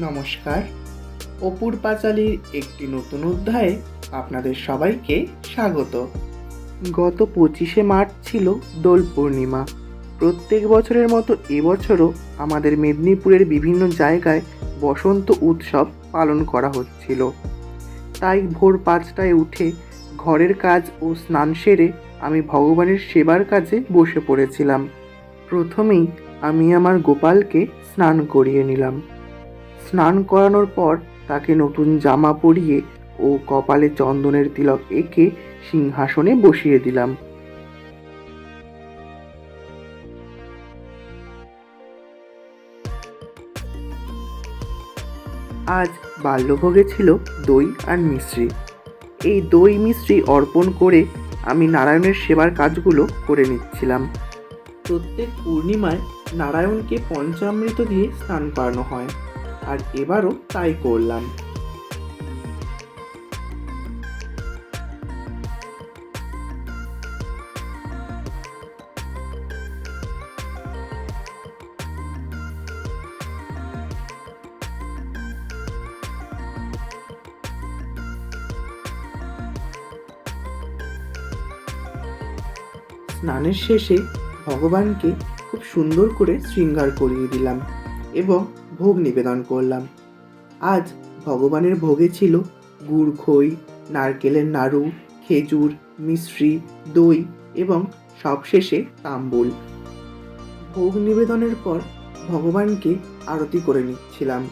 নমস্কার। অপুর পাঁচালীর একটি নতুন অধ্যায়ে আপনাদের সবাইকে স্বাগত। গত পঁচিশে মার্চ ছিল দোল পূর্ণিমা। প্রত্যেক বছরের মতো এবছরও আমাদের মেদিনীপুরের বিভিন্ন জায়গায় বসন্ত উৎসব পালন করা হচ্ছিল। তাই ভোর পাঁচটায় উঠে ঘরের কাজ ও স্নান সেরে আমি ভগবানের সেবার কাজে বসে পড়েছিলাম। প্রথমেই আমি আমার গোপালকে স্নান করিয়ে নিলাম। স্নান করানোর পর তাকে নতুন জামা পরিয়ে ও কপালে চন্দনের তিলক এঁকে সিংহাসনে বসিয়ে দিলাম। আজ বাল্যভোগে ছিল দই আর মিশ্রি। এই দই মিশ্রি অর্পণ করে আমি নারায়ণের সেবার কাজগুলো করে নিচ্ছিলাম। প্রত্যেক পূর্ণিমায় নারায়ণকে পঞ্চামৃত দিয়ে স্নান করানো হয়। আর এবারও তাই করলাম। স্নানের শেষে ভগবানকে খুব সুন্দর করে শৃঙ্গার করিয়ে দিলাম এবং ভোগ নিবেদন করলাম। আজ ভগবানের ভোগে ছিল গুড়, খই, নারকেলের নাড়ু, খেজুর, মিশ্রি, দই এবং সবশেষে তাম্বুল। ভোগ নিবেদনের পর ভগবানকে আরতি করে নিচ্ছিলাম।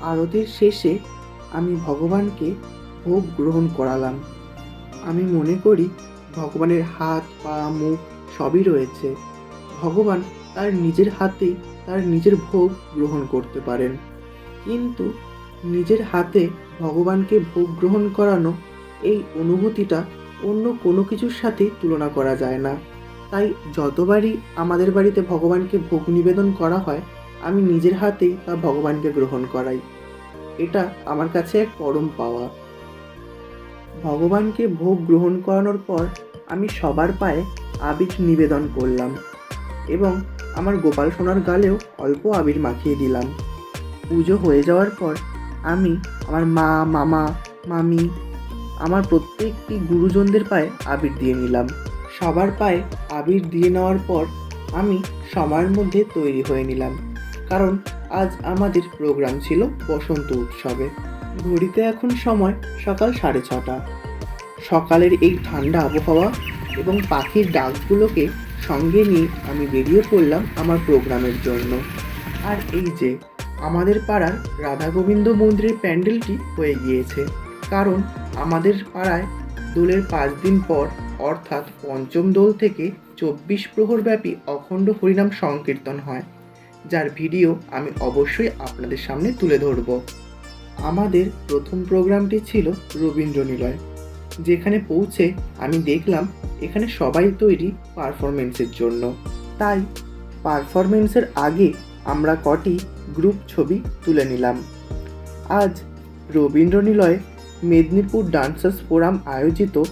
আরতির শেষে আমি ভগবানকে ভোগ গ্রহণ করালাম। আমি মনে করি ভগবানের হাত, পা, মুখ সবই রয়েছে। ভগবান তার নিজের হাতেই তার নিজের ভোগ গ্রহণ করতে পারেন। কিন্তু নিজের হাতে ভগবানকে ভোগ গ্রহণ করানো এই অনুভূতিটা অন্য কোনো কিছুর সাথে তুলনা করা যায় না। তাই যতবারই আমাদের বাড়িতে ভগবানকে ভোগ নিবেদন করা হয়, আমি নিজের হাতেই তা ভগবানকে গ্রহণ করাই। এটা আমার কাছে এক পরম পাওয়া। ভগবানকে ভোগ গ্রহণ করানোর পর আমি সবার পায়ে আবির নিবেদন করলাম। এবং আমার গোপাল সোনার গালেও অল্প আবির মাখিয়ে দিলাম। পুজো হয়ে যাওয়ার পর আমি আমার মা, মামা, মামি, আমার প্রত্যেকটি গুরুজনদের পায়ে আবির দিয়ে নিলাম। সবার পায়ে আবির দিয়ে নেওয়ার পর আমি সময়ের মধ্যে তৈরি হয়ে নিলাম। কারণ আজ আমাদের প্রোগ্রাম ছিল বসন্ত উৎসবে। ঘড়িতে এখন সময় সকাল সাড়ে ছটা। সকালের এই ঠান্ডা আবহাওয়া এবং পাখির ডাকগুলোকে সঙ্গে নিয়ে আমি বেরিয়ে পড়লাম আমার প্রোগ্রামের জন্য। আর এই যে, আমাদের পাড়ার রাধা গোবিন্দ মন্দিরের প্যান্ডেলটি হয়ে গিয়েছে। কারণ আমাদের পাড়ায় দোলের পাঁচ দিন পর, অর্থাৎ পঞ্চম দোল থেকে চব্বিশ প্রহরব্যাপী অখণ্ড হরিনাম সংকীর্তন হয়, যার ভিডিও আমি অবশ্যই আপনাদের সামনে তুলে ধরব। আমাদের প্রথম প্রোগ্রামটি ছিল রবীন্দ্র নিলয় যেখানে পৌঁছে আমি দেখলাম এখানে সবাই তৈরি পারফরমেন্সের জন্য। তাই পারফরমেন্সের আগে আমরা কটি গ্রুপ ছবি তুলে নিলাম। আজ রবীন্দ্র নিলয়ে মেদিনীপুর ডান্সার্স ফোরাম আয়োজিত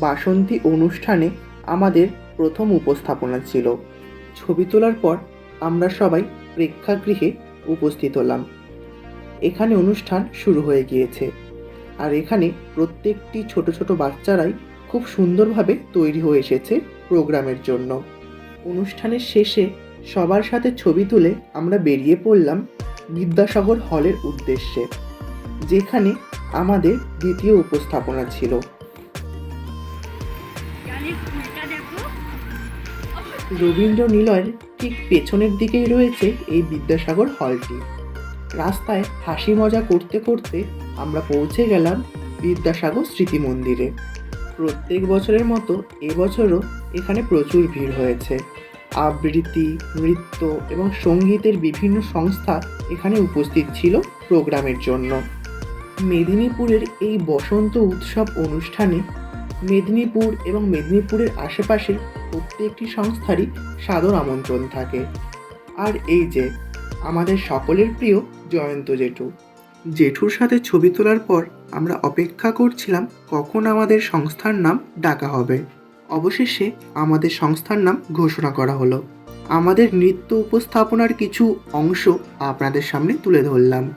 বাসন্তী অনুষ্ঠানে আমাদের প্রথম উপস্থাপনা ছিল। ছবি তোলার পর আমরা সবাই প্রেক্ষাগৃহে উপস্থিত হলাম। এখানে অনুষ্ঠান শুরু হয়ে গিয়েছে। আর এখানে প্রত্যেকটি ছোট ছোট বাচ্চারাই খুব সুন্দরভাবে তৈরি হয়ে এসেছে প্রোগ্রামের জন্য। অনুষ্ঠানের শেষে সবার সাথে ছবি তুলে আমরা বেরিয়ে পড়লাম বিদ্যাসাগর হলের উদ্দেশ্যে, যেখানে আমাদের দ্বিতীয় উপস্থাপনা ছিল। রবীন্দ্র নিলয়ের ঠিক পেছনের দিকেই রয়েছে এই বিদ্যাসাগর হলটি। রাস্তায় হাসি মজা করতে করতে আমরা পৌঁছে গেলাম বিদ্যাসাগর স্মৃতি মন্দিরে। প্রত্যেক বছরের মতো এবছরও এখানে প্রচুর ভিড় হয়েছে। আবৃত্তি, নৃত্য এবং সঙ্গীতের বিভিন্ন সংস্থা এখানে উপস্থিত ছিল প্রোগ্রামের জন্য। মেদিনীপুরের এই বসন্ত উৎসব অনুষ্ঠানে মেদিনীপুর এবং মেদিনীপুরের আশেপাশের প্রত্যেকটি সংস্থারই সাদর আমন্ত্রণ থাকে। আর এই যে, আমাদের সকলের প্রিয় জয়ন্ত জেঠু। জেঠুর সাথে ছবি তোলার পর আমরা অপেক্ষা করছিলাম কখন আমাদের সংস্থার নাম ডাকা হবে। অবশেষে আমাদের সংস্থার নাম ঘোষণা করা হলো। আমাদের নৃত্য উপস্থাপনার কিছু অংশ আপনাদের সামনে তুলে ধরলাম।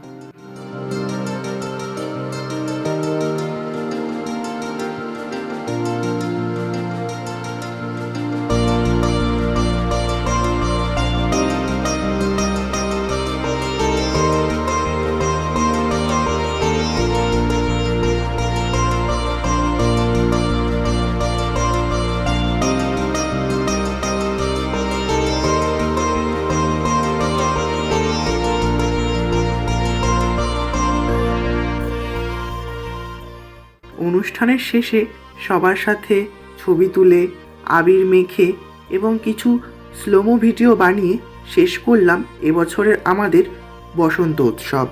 অনুষ্ঠানের শেষে সবার সাথে ছবি তুলে, আবির মেখে এবং কিছু স্লোমো ভিডিও বানিয়ে শেষ করলাম এবছরের আমাদের বসন্ত উৎসব।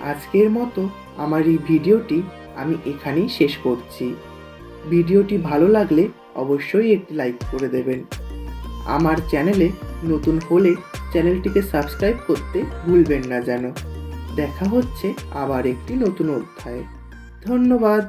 আজকের মতো আমার এই ভিডিওটি আমি এখানেই শেষ করছি। ভিডিওটি ভালো লাগলে অবশ্যই একটি লাইক করে দেবেন। আমার চ্যানেলে নতুন হলে চ্যানেলটিকে সাবস্ক্রাইব করতে ভুলবেন না যেন। দেখা হচ্ছে আবার একটি নতুন অধ্যায়ে। ধন্যবাদ।